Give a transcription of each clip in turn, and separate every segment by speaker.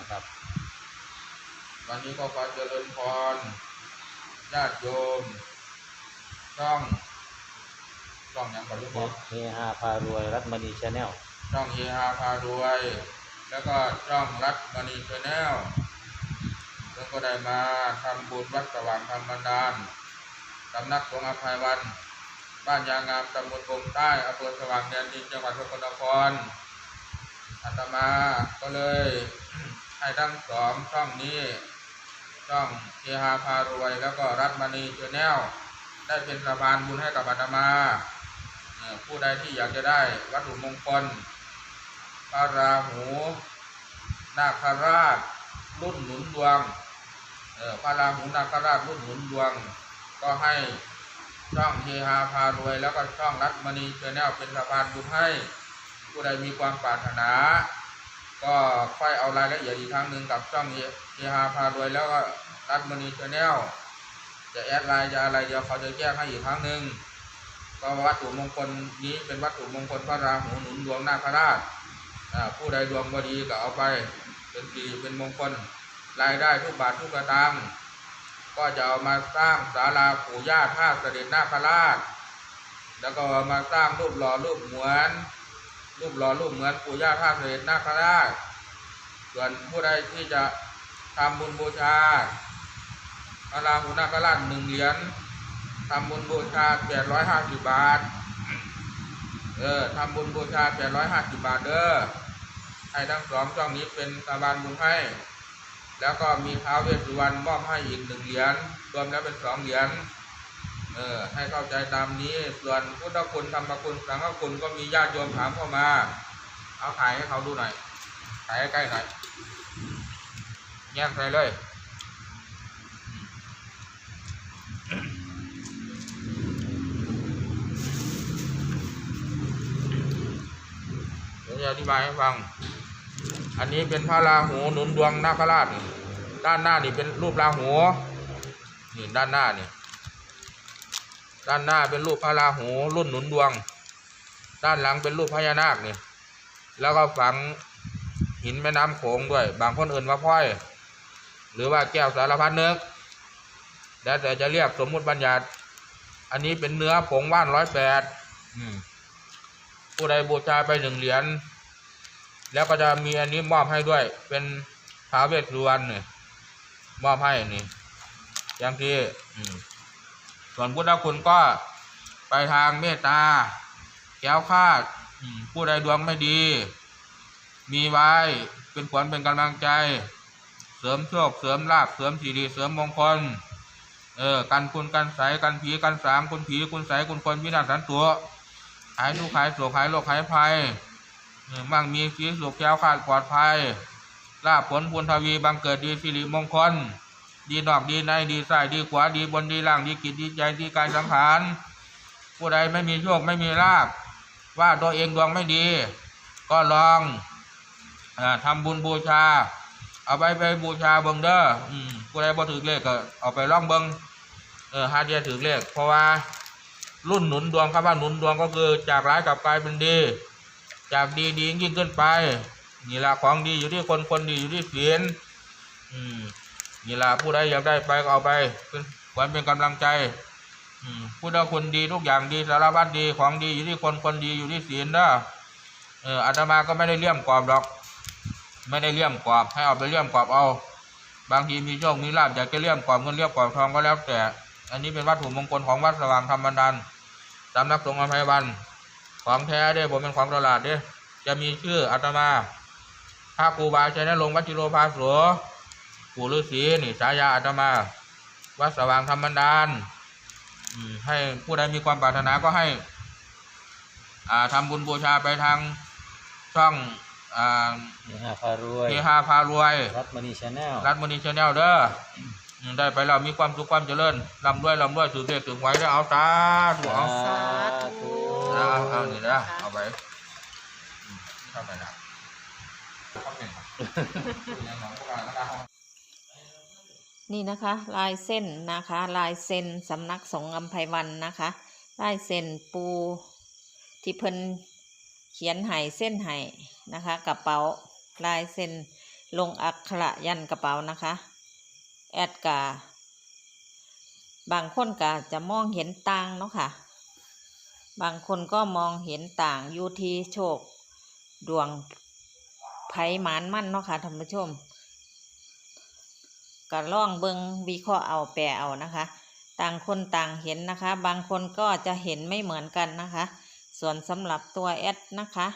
Speaker 1: นะครับ
Speaker 2: วันนี้ก็ขอเจริญพรญาติโยมต้องต้องหยังก่อนลูก
Speaker 1: เฮ
Speaker 2: บอก
Speaker 1: เฮฮาพารวยรัตมณีชาแนล
Speaker 2: ช่องเฮฮาพารวย แล้วก็ช่องรัฐมณีชาแนลแล้วก็ได้มาทำบุญวัดสว่างธรรมดานสำนักสงฆ์อภัยวัน บ้านยางงามตำบลกงใต้อำเภอสว่างแดนดินจังหวัดสกลนครอาตมาก็เลย ให้ทั้งสองช่องนี้ช่องเฮฮาพารวย แล้วก็รัฐมณีชาแนลได้เป็นสะพานบุญให้กับอาตมาผู้ใดที่อยากจะได้วัตถุมงคลพระราหูนาคราชรุ่นหนุนดวงพระราหูนาคราชรุ่นหนุนดวง ก็ให้ช่องเฮฮาพารวย แล้วก็ช่องรัฐมณีชาแนลเป็นสะพานบุญให้ ผู้ใดมีความปรารถนา ก็ค่อยเอารายละเอียดอีกครั้งหนึ่งกับช่องเฮฮาพารวยแล้วก็รัฐมณีชาแนลจะแอดไลน์จะอะไรเดี๋ยวเขาจะแจ้งให้อีกครั้งหนึ่งก็วัตถุมงคลนี้เป็นวัตถุมงคลพระราหูหนุนดวงนาคราชผู้ใดดวงบดีก็เอาไปเป็นสีเป็นมงคลรายได้ทุกบาททุกกระตังก็จะเอามาสร้างศาลาปู่ย่าท่าเสด็จนาคราชแล้วก็มาสร้างรูปหล่อรูปเหมือน รูปหล่อรูปเหมือนปู่ย่าท่าเสด็จนาคราชส่วนผู้ใดที่จะทำบุญบูชาพระราหูนาคราชหนึ่งเหรียญทำบุญบูชาแปดร้อยห้าสิบบาท เออทำบุญบูชาแปดร้อยห้าสิบบาทเด้อให้ทั้งสองช่องนี้เป็นสาบานบุญให้ แล้วก็มีท้าวเวสสุวรรณมอบให้อีกหนึ่งเหรียญรวมแล้วเป็นสองเหรียญ เออให้เข้าใจตามนี้ ส่วนพุทธคุณธรรมคุณสังฆคุณก็มีญาติโยมถามเข้ามา เอาถ่ายให้เขาดูหน่อยถ่ายใกล้ๆหน่อยแยกใส่เลยเดี๋ยวจะอธิบายให้ฟัง อันนี้เป็นพระราหูหนุนดวงนาคราช ด้านหน้านี่เป็นรูปราหู นี่ด้านหน้านี่ ด้านหน้าเป็นรูปพระราหูรุ่นหนุนดวง ด้านหลังเป็นรูปพญานาคนี่แล้วก็ฝังหินแม่น้ำโขงด้วย บางคนอื่นว่าพ้อย หรือว่าแก้วสารพัดนึกแล้วแต่จะเรียกสมมุติบัญญัติ อันนี้เป็นเนื้อผงว่านร้อยแปดผู้ใดบูชาไปหนึ่งเหรียญแล้วก็จะมีอันนี้มอบให้ด้วย เป็นท้าเวสสุวรรณเนี่ยมอบให้นี่อย่างที่อืม ส่วนพุทธคุณก็ไปทางเมตตาแก้วคาดผู้ใดดวงไม่ดี มีไว้เป็นขวัญเป็นกำลังใจ เสริมโชคเสริมลาภเสริมสิริเสริมมงคลเออกันคุณกันใสกันผีกันสางคุณผีคุณใสคุณคนวินาศสันตัวหายทุกข์หายโศกหายโรคหายภัยมั่งมีสีสุขแก้วขาดปลอดภัยลาภผลบุญทวีบังเกิดดีสิริมงคล ดีนอกดีในดีใส่ดีขวาดีบนดีล่างดีกิจดีใจดีกายสังขารผู้ใดไม่มีโชคไม่มีลาภว่าตัวเองดวงไม่ดี ก็ลองอาทำบุญบูชา เอาไปไปบูชาเบิงเด้อผู้ใดบ่ถือเลขก็เอาไปล่องเบิงเออหาเดียถือเลขเพราะว่ารุ่นหนุนดวงคำว่าหนุนดวงก็คือจากร้ายกลับกลายเป็นดี จากดีดียิ่งขึ้นไปนี่ละของดีอยู่ที่คนคนดีอยู่ที่ศีลอืม นี่ละผู้ใดอยากได้ไปก็เอาไปเป็นขวัญเป็นกำลังใจผู้ใดคนดีทุกอย่างดีสารพัดดีของดีอยู่ที่คนคนดีอยู่ที่ศีลเด้อเอออาตมาก็ไม่ได้เลี่ยมกรอบหรอก ไม่ได้เลี่ยมกรอบให้เอาไปเลี่ยมกรอบเอา บางทีมีโชคมีลาภอยากจะเลี่ยมกรอบเงินเลี่ยมกรอบทองก็แล้วแต่ อันนี้เป็นวัตถุมงคลของวัดสว่างธรรมดานสำนักสงฆ์อภัยวันของแท้เด้ผมเป็นของตลาดเด้จะมีชื่ออาตมาพระครูบาชัยนรงค์วัชิโรภาโส ปู่ฤาษีนี่ฉายาอาตมา วัดสว่างธรรมดานอืมให้ผู้ใดมีความปรารถนาก็ให้อ่าทำบุญบูชาไปทางช่องอ่า
Speaker 1: เฮฮาพารวย
Speaker 2: เฮฮาพารวย
Speaker 1: รัตมณีชาแนล
Speaker 2: รัฐมณีชาแนลเด้ออืมได้ไปเรามีความสุขความเจริญลำด้วยลำด้วยถือเด็กถึงไว้ได้อเอาตาถูกเอา
Speaker 1: สาธุ
Speaker 2: เอาเอาเอานี่นะเอาไปอืมทำไปนะทำเป็ นี่นะ
Speaker 3: คะ ลายเส้นนะคะ ลายเส้นสำนักสงฆ์อัมไพวันนะคะ ลายเส้นปูที่เพิ่นเขียนไห้เส้นไห้นะคะ กระเป๋าลายเส้นลงอักขระยันกระเป๋านะคะ แอดกาบางคนก็จะมองเห็นต่างเนาะค่ะ บางคนก็มองเห็นต่างอยู่ที่โชค ดวงไผ่หมานมั่นเนาะค่ะท่านผู้ชม ก็ล่องเบิงวิเคราะห์เอาแปลเอานะคะ ต่างคนต่างเห็นนะคะ บางคนก็จะเห็นไม่เหมือนกันนะคะ ส่วนสำหรับตัวแอดนะคะ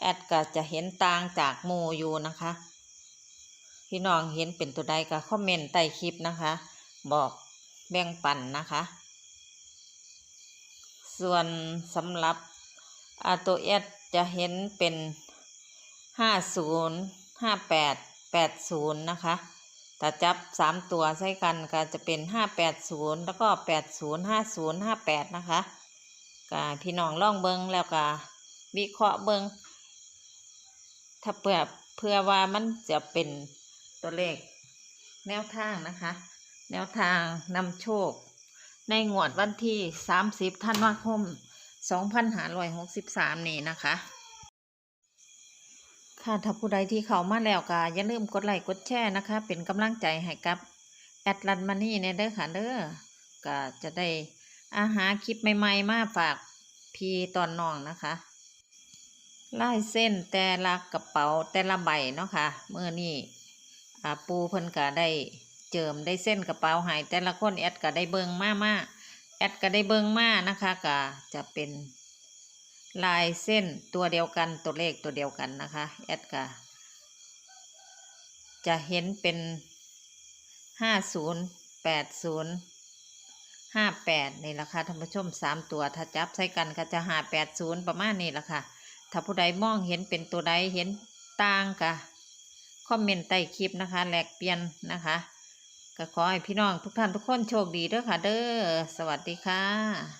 Speaker 3: แอดก็จะเห็นต่างจากหมูอยู่นะคะ พี่น้องเห็นเป็นตัวใดก็คอมเมนต์ใต้คลิปนะคะ บอกแบ่งปันนะคะ ส่วนสำหรับอาตัวแอดจะเห็นเป็นห้าศูนย์ห้าแปดแปดศูนย์นะคะ แต่จับสามตัวใช้กันก็จะเป็นห้าแปดศูนย์แล้วก็แปดศูนย์ห้าศูนย์ห้าแปดนะคะก็พี่น้องล่องเบิงแล้วก็วิเคราะห์เบิงถ้าเพื่อเพื่อว่ามันจะเป็นตัวเลขแนวทางนะคะ แนวทางนำโชค ในงวดวันที่ 30ธันวาคม 2563 นี้นะคะ ค่ะถ้าผู้ใดที่เข้ามาแล้วก็อย่าลืมกดไลค์กดแชร์นะคะ เป็นกำลังใจให้กับแอดลันมานี่ในเด้อค่ะเด้อก็จะได้อาหารคลิปใหม่ๆมาฝากพี่ตอนน้องนะคะลายเส้นแต่ละกระเป๋าแต่ละใบเนาะค่ะเมื่อนี้ปูเพิ่นก็ได้เจิมได้เส้นกระเป๋าหายแต่ละคนแอดก็ได้เบิงมามาแอดก็ได้เบิงมานะคะก็จะเป็น ลายเส้นตัวเดียวกันตัวเลขตัวเดียวกันนะคะแอดกาจะเห็นเป็นห้าศูนย์แปดศูนย์ห้าแปดนี่แหละค่ะท่านผู้ชมสามตัวถ้าจับใส่กันก็จะหาแปดศูนย์ประมาณนี้แหละค่ะถ้าผู้ใดมองเห็นเป็นตัวใดเห็นต่างกะคอมเมนต์ใต้คลิปนะคะแลกเปลี่ยนนะคะก็ขอให้พี่น้องทุกท่านทุกคนโชคดีเด้อค่ะเด้อสวัสดีค่ะ